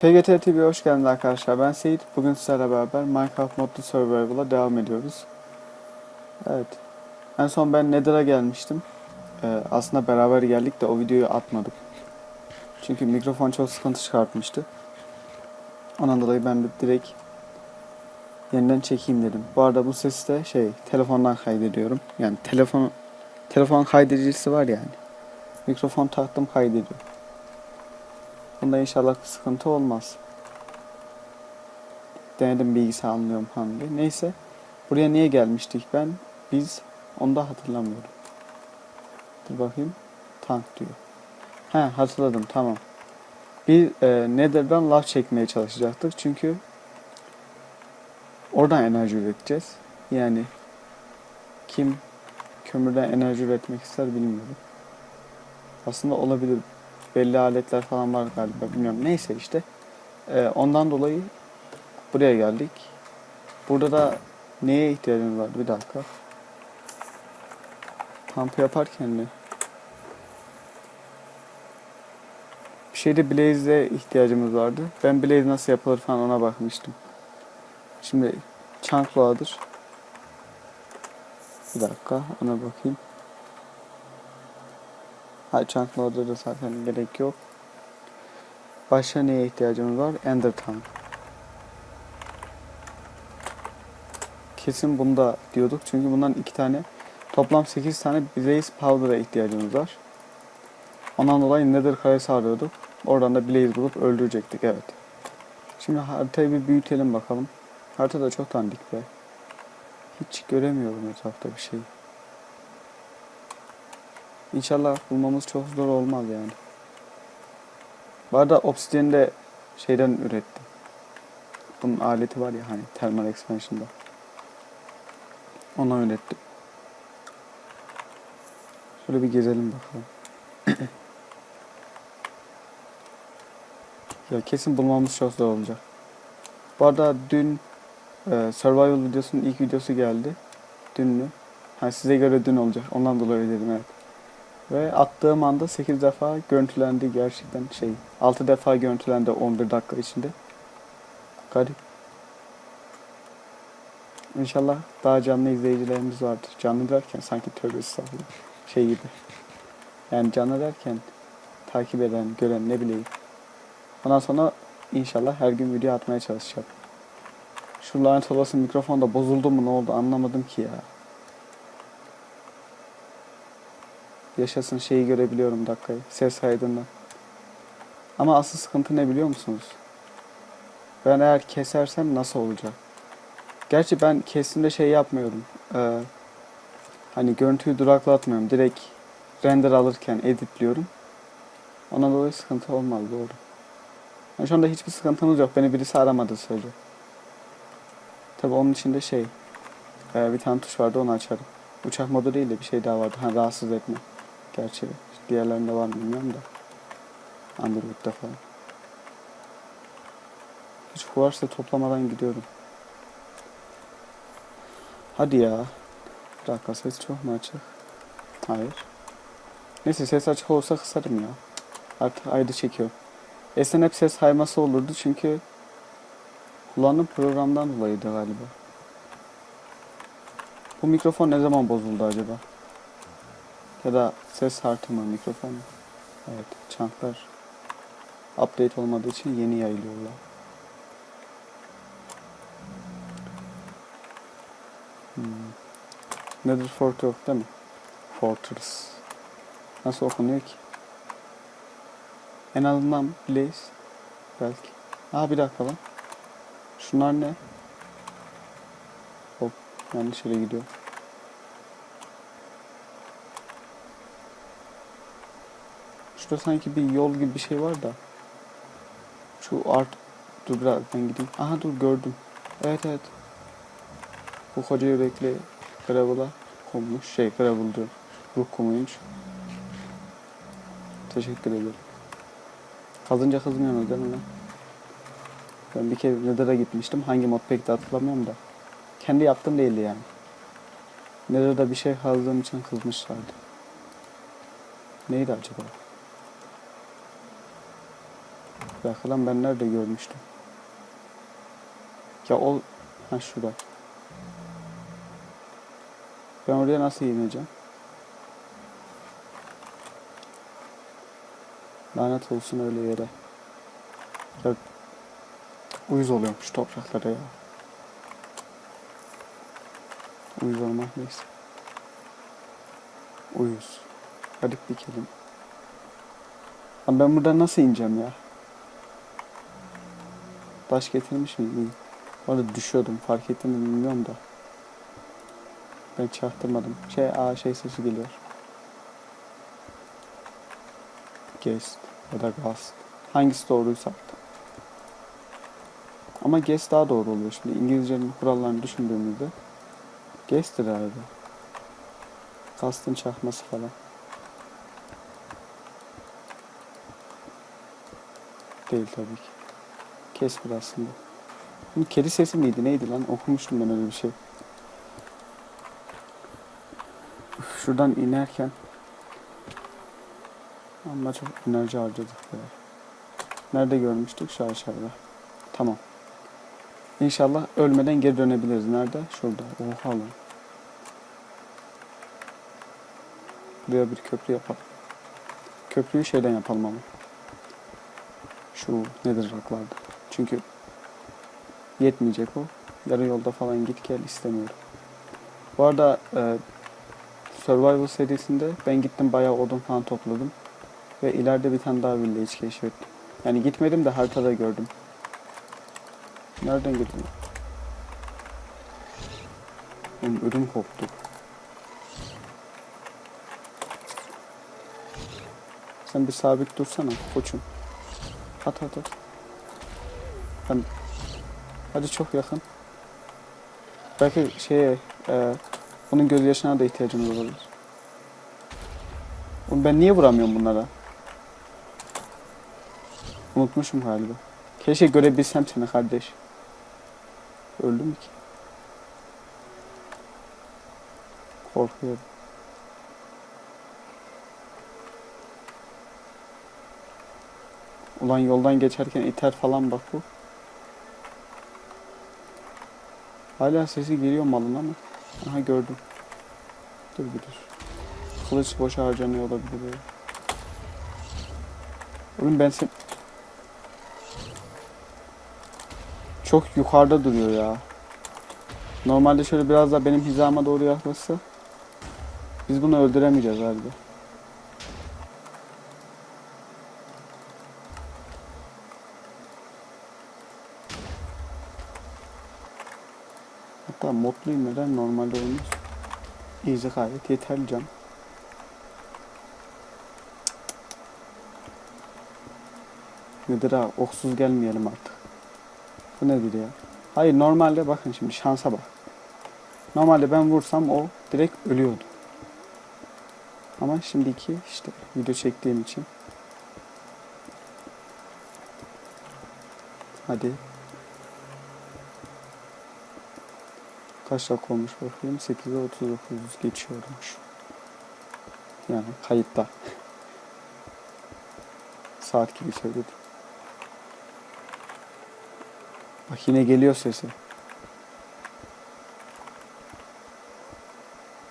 PGT TV'ye hoş geldiniz arkadaşlar. Ben Seyit. Bugün sizlerle beraber Minecraft Modlu Survival'a devam ediyoruz. Evet. En son ben Nether'a gelmiştim. Ee, aslında beraber geldik de o videoyu atmadık. Çünkü mikrofon çok sıkıntı çıkartmıştı. Ondan dolayı ben de direkt yeniden çekeyim dedim. Bu arada bu sesi de şey telefondan kaydediyorum. Yani telefon telefon kaydedicisi var yani. Mikrofon taktım kaydediyor. Bunda inşallah sıkıntı olmaz. Denedim bilgisayar anlıyorum diye. Neyse. Buraya niye gelmiştik ben? Biz onu da hatırlamıyorum. Dur bakayım. Tank diyor. He hatırladım tamam. Bir e, Nether'dan lav çekmeye çalışacaktık. Çünkü oradan enerji üreteceğiz. Yani kim kömürden enerji üretmek ister bilmiyorum. Aslında olabilir belli aletler falan var galiba bilmiyorum. Neyse işte. Ee, ondan dolayı buraya geldik. Burada da neye ihtiyacımız var? Bir dakika. Kamp yaparken mi? Bir şeyde Blaze'e ihtiyacımız vardı. Ben Blaze nasıl yapılır falan ona bakmıştım. Şimdi Chunk. Bir dakika ona bakayım. Chunk Loader'da zaten gerek yok. Başka neye ihtiyacımız var? Ender Tank. Kesin bunda diyorduk çünkü bundan iki tane toplam 8 tane Blaze Powder'a ihtiyacımız var. Ondan dolayı Nether karesi arıyorduk. Oradan da Blaze bulup öldürecektik evet. Şimdi haritayı bir büyütelim bakalım. Harita da çok dandik be. Hiç göremiyorum etrafta bir şey. İnşallah bulmamız çok zor olmaz yani. Bu arada Obsidian'i de şeyden ürettim. Bunun aleti var ya hani Thermal Expansion'da. Ondan ürettim. Şöyle bir gezelim bakalım. ya kesin bulmamız çok zor olacak. Bu arada dün e, Survival videosunun ilk videosu geldi. Dün mü? Ha, size göre dün olacak. Ondan dolayı dedim evet. Ve attığım anda 8 defa görüntülendi gerçekten şey. 6 defa görüntülendi 11 dakika içinde. Garip. İnşallah daha canlı izleyicilerimiz vardır. Canlı derken sanki tövbe estağfurullah. Şey gibi. Yani canlı derken takip eden, gören ne bileyim. Ondan sonra inşallah her gün video atmaya çalışacağım. Şu lanet olası mikrofon da bozuldu mu ne oldu anlamadım ki ya. Yaşasın şeyi görebiliyorum dakikayı. Ses kaydından. Ama asıl sıkıntı ne biliyor musunuz? Ben eğer kesersem nasıl olacak? Gerçi ben kesimde şey yapmıyorum. Ee, hani görüntüyü duraklatmıyorum. Direkt render alırken editliyorum. Ona dolayı sıkıntı olmaz doğru. Yani şu anda hiçbir sıkıntımız yok. Beni birisi aramadı sürece. Tabi onun içinde şey e, bir tane tuş vardı onu açarım. Uçak modu değil de bir şey daha vardı. Ha, rahatsız etme. Gerçi diğerlerinde var mı bilmiyorum da. Underwood'da falan. Hiç varsa toplamadan gidiyorum. Hadi ya. Bir dakika ses çok mu açık? Hayır. Neyse ses açık olsa kısarım ya. Artık ayrı çekiyor. Esen hep ses hayması olurdu çünkü kullandığım programdan dolayıydı galiba. Bu mikrofon ne zaman bozuldu acaba? Ya da ses artımı mikrofon? Evet, çanklar update olmadığı için yeni yayılıyorlar. Hmm. Nether Fort yok değil mi? Fortress. Nasıl okunuyor ki? En azından Blaze. Belki. Aa bir dakika lan. Şunlar ne? Hop yanlış yere gidiyor. Şurada sanki bir yol gibi bir şey var da. Şu art... Dur biraz ben gideyim. Aha dur gördüm. Evet evet. Bu koca yürekli gravel'a konmuş. Şey gravel diyor. Ruh kumuymuş. Teşekkür ederim. Kazınca kızmıyorsunuz değil mi lan? Ben bir kere Nether'a gitmiştim. Hangi mod de hatırlamıyorum da. Kendi yaptığım değildi yani. Nether'da bir şey kazdığım için kızmışlardı. Neydi acaba? Bir dakika lan ben nerede görmüştüm? Ya o... Ha şurada. Ben oraya nasıl ineceğim? Lanet olsun öyle yere. Ya, uyuz oluyormuş topraklara ya. Uyuz olmak neyse. Uyuz. Garip bir kelime. Ben buradan nasıl ineceğim ya? Taş getirmiş. Bu arada düşüyordum. Fark ettim mi bilmiyorum da. Ben çaktırmadım. Şey, aa şey sesi geliyor. Guest ya da Gast. Hangisi doğruysa artık. Ama guest daha doğru oluyor şimdi. İngilizcenin kurallarını düşündüğümüzde. Guest'tir herhalde. Gast'ın çakması falan. Değil tabii ki. Casper aslında. Bu kedi sesi miydi neydi lan? Okumuştum ben öyle bir şey. Şuradan inerken ama çok enerji harcadık be. Nerede görmüştük? Şu aşağıda. Tamam. İnşallah ölmeden geri dönebiliriz. Nerede? Şurada. Oha lan. Buraya bir köprü yapalım. Köprüyü şeyden yapalım ama. Şu nedir raklarda. Çünkü yetmeyecek o. Yarı yolda falan git gel istemiyorum. Bu arada e, Survival serisinde ben gittim bayağı odun falan topladım. Ve ileride bir tane daha village keşfettim. Yani gitmedim de haritada gördüm. Nereden gittim? Oğlum ödüm koptu. Sen bir sabit dursana koçum. At at at. Ben... Hadi çok yakın. Belki şeye, e, onun gözyaşına da ihtiyacımız olabilir. Oğlum ben niye vuramıyorum bunlara? Unutmuşum galiba. Keşke görebilsem seni kardeş. Öldüm ki. Korkuyorum. Ulan yoldan geçerken iter falan bak bu. Hala sesi geliyor malın ama. Aha gördüm. Dur bir dur. Kılıç boşa harcanıyor olabilir. böyle. Oğlum ben sen... Çok yukarıda duruyor ya. Normalde şöyle biraz daha benim hizama doğru yaklaşsa biz bunu öldüremeyeceğiz galiba. Modluyum neden normalde olmaz. Easy gayet yeterli can. Nedir ha? Oksuz gelmeyelim artık. Bu nedir ya? Hayır normalde bakın şimdi şansa bak. Normalde ben vursam o direkt ölüyordu. Ama şimdiki işte video çektiğim için. Hadi. Kaç dakika olmuş bakayım. 8'e 39 geçiyormuş. Yani kayıtta. Saat gibi söyledim. Bak yine geliyor sesi.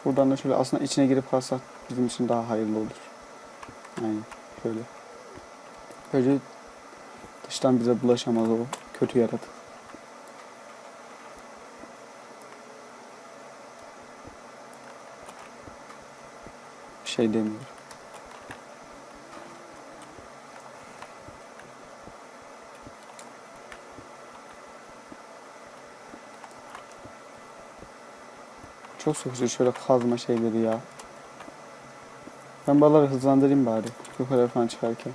Buradan da şöyle aslında içine girip kalsak bizim için daha hayırlı olur. Yani şöyle. Böylece dıştan bize bulaşamaz o kötü yaratık. Şey demiyorum. Çok sıkıcı şöyle kazma şeyleri ya. Ben baları hızlandırayım bari. Yukarı falan çıkarken.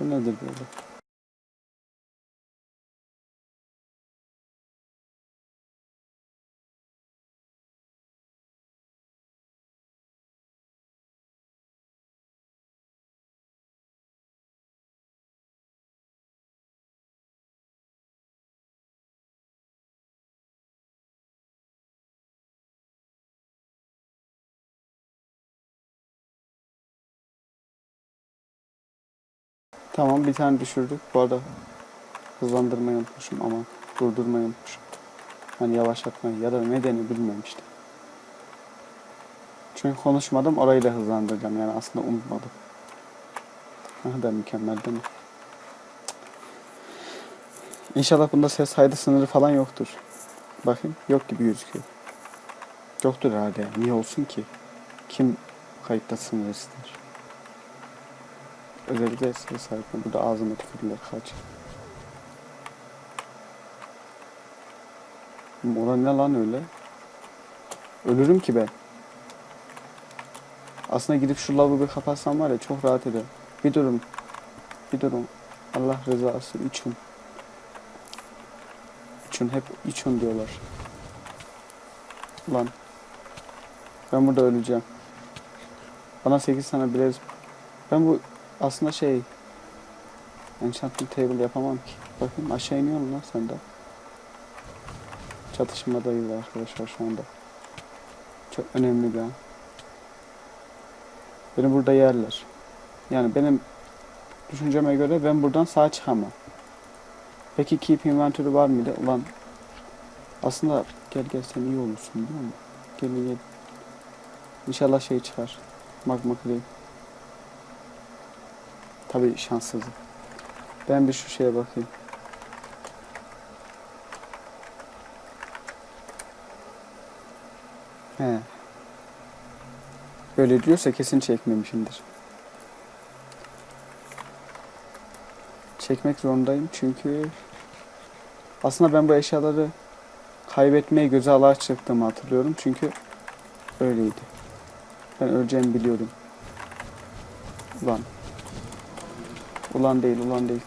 Bu nedir böyle? Tamam bir tane düşürdük. Bu arada hızlandırmayı unutmuşum ama durdurmayı unutmuşum. Hani yavaşlatmayı ya da ne denir bilmiyorum. Çünkü konuşmadım orayı da hızlandıracağım yani aslında unutmadım. Ne kadar mükemmel değil mi? İnşallah bunda ses kaydı sınırı falan yoktur. Bakayım yok gibi gözüküyor. Yoktur herhalde. Niye olsun ki? Kim kayıtta sınır ister? Özellikle ses kaydı. Burada ağzıma tükürürler kaç. Mora ne lan öyle? Ölürüm ki ben. Aslında gidip şu lavabo bir kapatsam var ya çok rahat eder. Bir durun. Bir durun. Allah rızası için. İçin hep için diyorlar. Lan. Ben burada öleceğim. Bana 8 tane bileriz. Ben bu aslında şey Enchantment table yapamam ki. Bakayım aşağı iniyor mu lan sende? Çatışmadayız arkadaşlar şu anda. Çok önemli bir an. Beni burada yerler. Yani benim düşünceme göre ben buradan sağ çıkamam. Peki keep inventory var mıydı? Ulan aslında gel gel sen iyi olursun biliyor musun? Gel gel. İnşallah şey çıkar. Magma clay. Tabii şanssızım. Ben bir şu şeye bakayım. He. Böyle diyorsa kesin çekmemişimdir. Çekmek zorundayım çünkü aslında ben bu eşyaları kaybetmeyi göze alarak çıktığımı hatırlıyorum çünkü öyleydi. Ben öleceğimi biliyordum. Ulan. Ulan değil, ulan değil.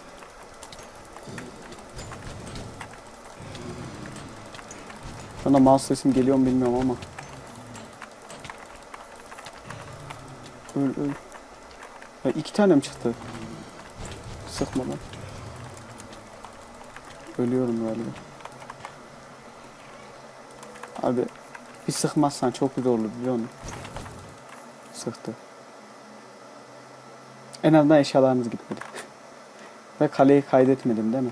Bana mouse sesim geliyor mu bilmiyorum ama. Öl öl. Ya iki tane mi çıktı? Sıkmadan. Ölüyorum galiba. Abi bir sıkmazsan çok güzel olur biliyor musun? Sıktı. En azından eşyalarımız gitmedi. Ve kaleyi kaydetmedim değil mi?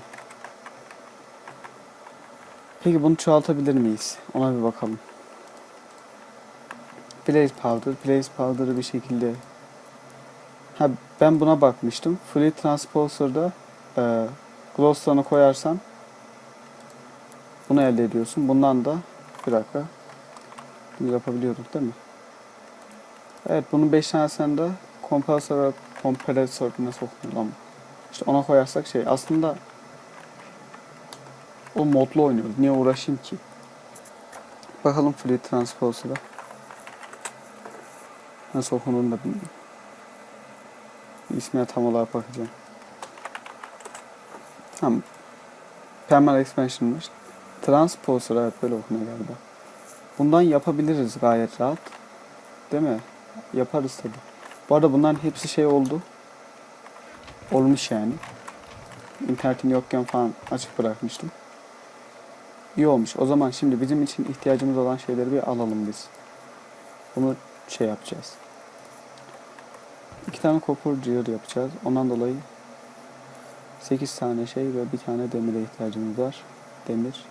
Peki bunu çoğaltabilir miyiz? Ona bir bakalım. Blaze Powder. Blaze Powder'ı bir şekilde... Ha ben buna bakmıştım. Free Transposer'da e, Glowstone'u koyarsan bunu elde ediyorsun. Bundan da bir dakika. Bunu yapabiliyorduk değil mi? Evet bunun 5 tanesini de kompresör kompresörüne sokmuyor lan. İşte ona koyarsak şey aslında o modlu oynuyoruz. Niye uğraşayım ki? Bakalım Free Transposer'a. Nasıl okunduğunu da bilmiyorum. İsmine tam olarak bakacağım. Tamam. Permanent Expansion'mış. Transposer evet böyle okunuyor galiba. Bundan yapabiliriz gayet rahat. Değil mi? Yaparız tabi. Bu arada bunların hepsi şey oldu. Olmuş yani. İnternetim yokken falan açık bırakmıştım. İyi olmuş. O zaman şimdi bizim için ihtiyacımız olan şeyleri bir alalım biz. Bunu şey yapacağız. İki tane copper gear yapacağız. Ondan dolayı 8 tane şey ve bir tane demire ihtiyacımız var. Demir.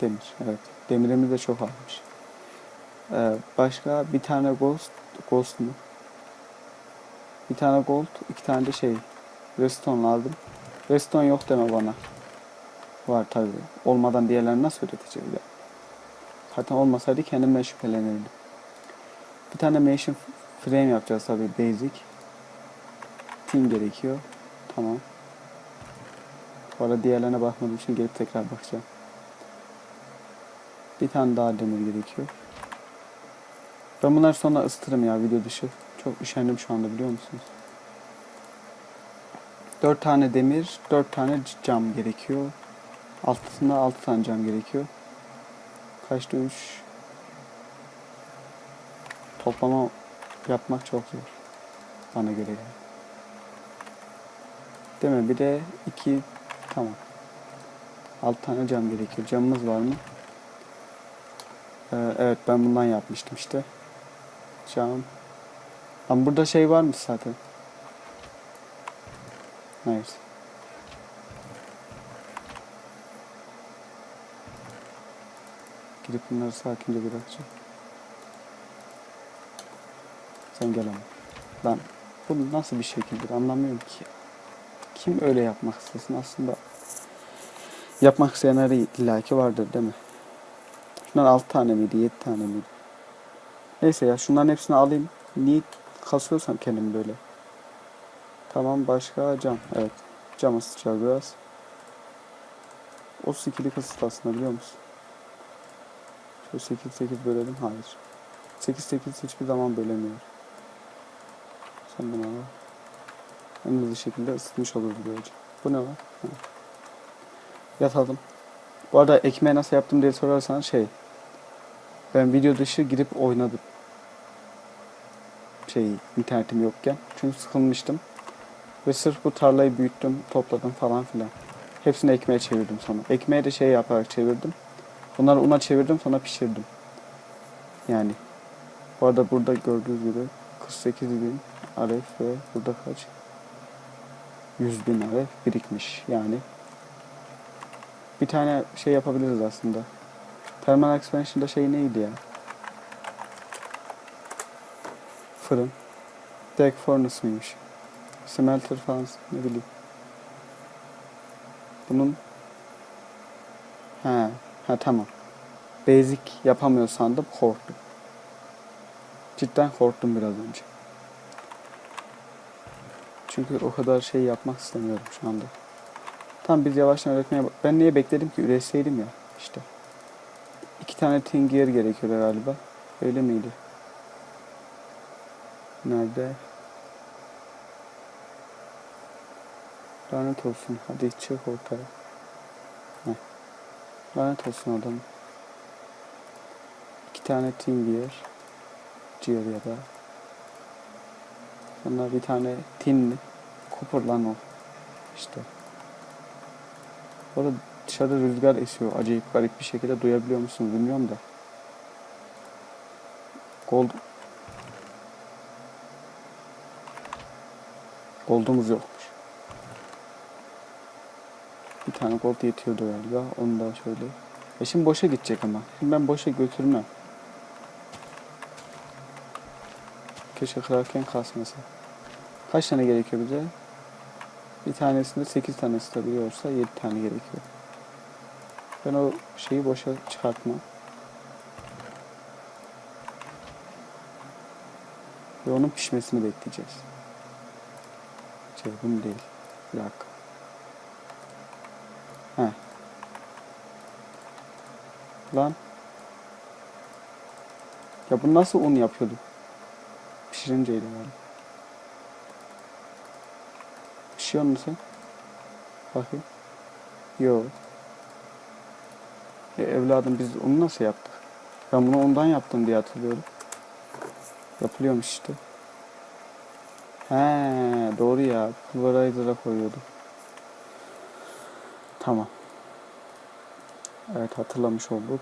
Demir. Evet. Demirimiz de çok almış. Ee, başka bir tane ghost. Ghost mu? Bir tane gold. iki tane de şey. Redstone lazım. Redstone yok deme bana. Var tabi. Olmadan diğerlerini nasıl üreteceğiz ya? Zaten olmasaydı kendimden şüphelenirdim. Bir tane motion frame yapacağız tabi basic. Team gerekiyor. Tamam. Bu arada diğerlerine bakmadığım için gelip tekrar bakacağım. Bir tane daha demir gerekiyor. Ben bunları sonra ısıtırım ya video dışı. Çok üşendim şu anda biliyor musunuz? 4 tane demir, 4 tane cam gerekiyor. Altında 6 tane cam gerekiyor. Kaçta 3? Toplama yapmak çok zor. Bana göre yani. Değil mi? Bir de 2 tamam. 6 tane cam gerekiyor. Camımız var mı? Ee, evet ben bundan yapmıştım işte. Cam. Ama burada şey var mı zaten? Neyse. Gidip bunları sakince bırakacağım. Sen gel ama. Lan bu nasıl bir şekildir anlamıyorum ki. Kim öyle yapmak istesin aslında. Yapmak isteyenler illaki vardır değil mi? Şunlar 6 tane miydi 7 tane miydi? Neyse ya şunların hepsini alayım. Niye kasıyorsam kendim böyle. Tamam başka cam. Evet. Cam ısıtacağız biraz. 32'lik ısıt aslında biliyor musun? Şöyle 8 8 bölelim. Hayır. 8 8 hiçbir zaman bölemiyor. Sen bunu al. En hızlı şekilde ısıtmış oluruz böylece. Bu ne lan? Ha. Yatalım. Bu arada ekmeği nasıl yaptım diye sorarsan şey. Ben video dışı girip oynadım. Şey internetim yokken. Çünkü sıkılmıştım. Ve sırf bu tarlayı büyüttüm, topladım falan filan. Hepsini ekmeğe çevirdim sonra. Ekmeği de şey yaparak çevirdim. Bunları una çevirdim sonra pişirdim. Yani. Bu arada burada gördüğünüz gibi 48 bin aref ve burada kaç? 100 bin aref birikmiş. Yani bir tane şey yapabiliriz aslında. Thermal expansion'da şey neydi ya? Fırın. Deck furnace mıymış? Smelter falan ne bileyim. Bunun ha ha tamam. Basic yapamıyor sandım korktum. Cidden korktum biraz önce. Çünkü o kadar şey yapmak istemiyorum şu anda. Tam biz yavaştan üretmeye... Ben niye bekledim ki üretseydim ya işte. İki tane tingier gerekiyor galiba. Öyle miydi? Nerede? Lanet olsun. Hadi çık ortaya. Heh. Lanet olsun adam. İki tane tingier. Ciğer ya da. Sonra bir tane tinli. Cooper lan o. İşte. Bu arada dışarıda rüzgar esiyor. Acayip garip bir şekilde duyabiliyor musunuz bilmiyorum da. Gold Gold'umuz yokmuş. Bir tane gold yetiyordu galiba. Onu da şöyle. E şimdi boşa gidecek ama. Şimdi ben boşa götürmem. Keşke kırarken kasmasa. Kaç tane gerekiyor bize? Bir tanesinde 8 tane ısıtabiliyorsa 7 tane gerekiyor. Ben o şeyi boşa çıkartmam. Ve onun pişmesini bekleyeceğiz. Bunu değil. Bir dakika. Heh. Lan. Ya bu nasıl un yapıyordu? Pişirinceydi galiba. Pişiyor musun? Bakayım. Yo. E evladım biz onu nasıl yaptık? Ben bunu ondan yaptım diye hatırlıyorum. Yapılıyormuş işte. He doğru ya. Pulverizer'a koyuyorduk. Tamam. Evet hatırlamış olduk.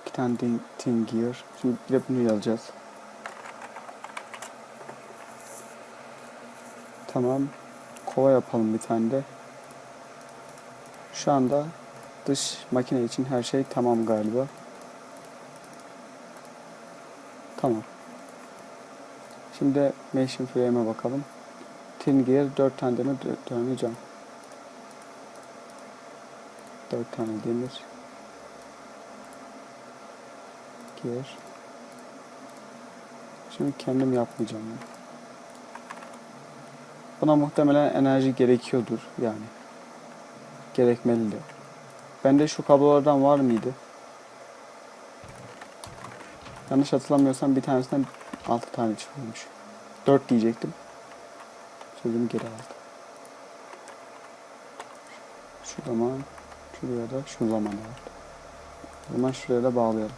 İki tane tin gear. Şimdi bir de bunu yazacağız. Tamam. Kova yapalım bir tane de. Şu anda dış makine için her şey tamam galiba. Tamam. Şimdi Machine Frame'e bakalım. Tin Gear 4 tane demir 4 tane cam. 4 tane demir. Gear. Şimdi kendim yapmayacağım. bunu. Buna muhtemelen enerji gerekiyordur yani. Gerekmeli de. Bende şu kablolardan var mıydı? Yanlış hatırlamıyorsam bir tanesinden 6 tane çıkıyormuş. 4 diyecektim. Sözümü geri aldım. Şu zaman şuraya da şu zaman var. O zaman şuraya da bağlayalım.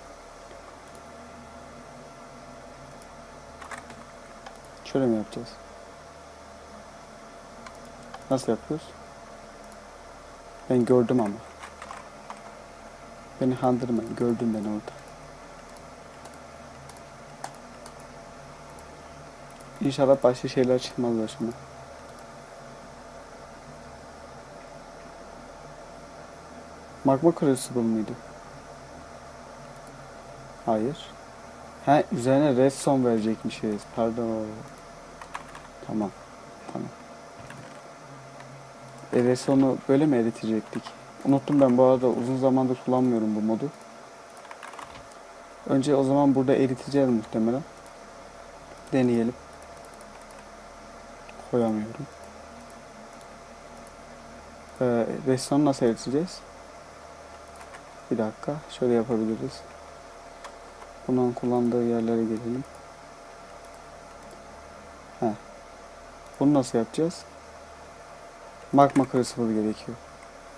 Şöyle mi yapacağız? Nasıl yapıyoruz? Ben gördüm ama. Beni kandırmayın. Gördüm ben orada. İnşallah başka şeyler çıkmaz başıma. Magma Crucible mıydı? Hayır. Ha üzerine redstone verecekmişiz. Pardon. Tamam. Tamam. E, redstone'u böyle mi eritecektik? Unuttum ben bu arada uzun zamandır kullanmıyorum bu modu. Önce o zaman burada eriteceğiz muhtemelen. Deneyelim. Koyamıyorum. Ee, redstone'u nasıl eriteceğiz? Bir dakika. Şöyle yapabiliriz. Bunun kullandığı yerlere gelelim. He. Bunu nasıl yapacağız? Magma Crucible gerekiyor.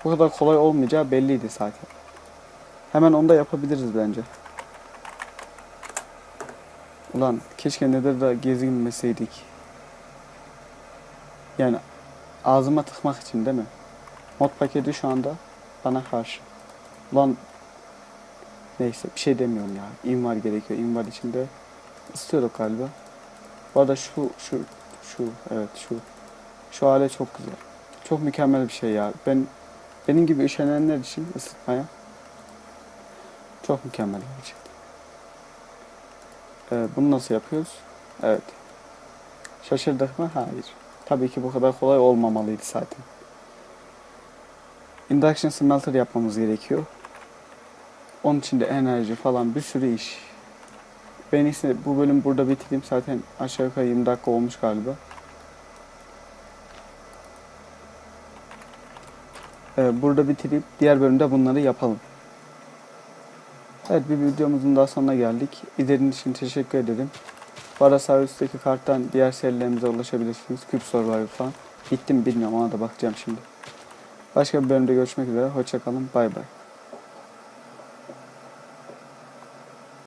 Bu kadar kolay olmayacağı belliydi zaten. Hemen onu da yapabiliriz bence. Ulan keşke Nether'da gezinmeseydik. Yani ağzıma tıkmak için değil mi? Mod paketi şu anda bana karşı. Ulan neyse bir şey demiyorum ya. İnvar gerekiyor. İnvar içinde istiyoruz galiba. Bu arada şu şu şu evet şu şu hale çok güzel. Çok mükemmel bir şey ya. Ben benim gibi üşenenler için ısıtmaya çok mükemmel gerçekten. Ee, bunu nasıl yapıyoruz? Evet. Şaşırdık mı? Hayır. Tabii ki bu kadar kolay olmamalıydı zaten. Induction smelter yapmamız gerekiyor. Onun için de enerji falan bir sürü iş. Ben ise bu bölüm burada bitireyim. Zaten aşağı yukarı 20 dakika olmuş galiba. Ee, burada bitirip diğer bölümde bunları yapalım. Evet bir videomuzun daha sonuna geldik. İzlediğiniz için teşekkür ederim. Üstteki karttan diğer serilerimize ulaşabilirsiniz. Cube Survivor falan. Bitti mi bilmiyorum ona da bakacağım şimdi. Başka bir bölümde görüşmek üzere. Hoşçakalın. Bay bay.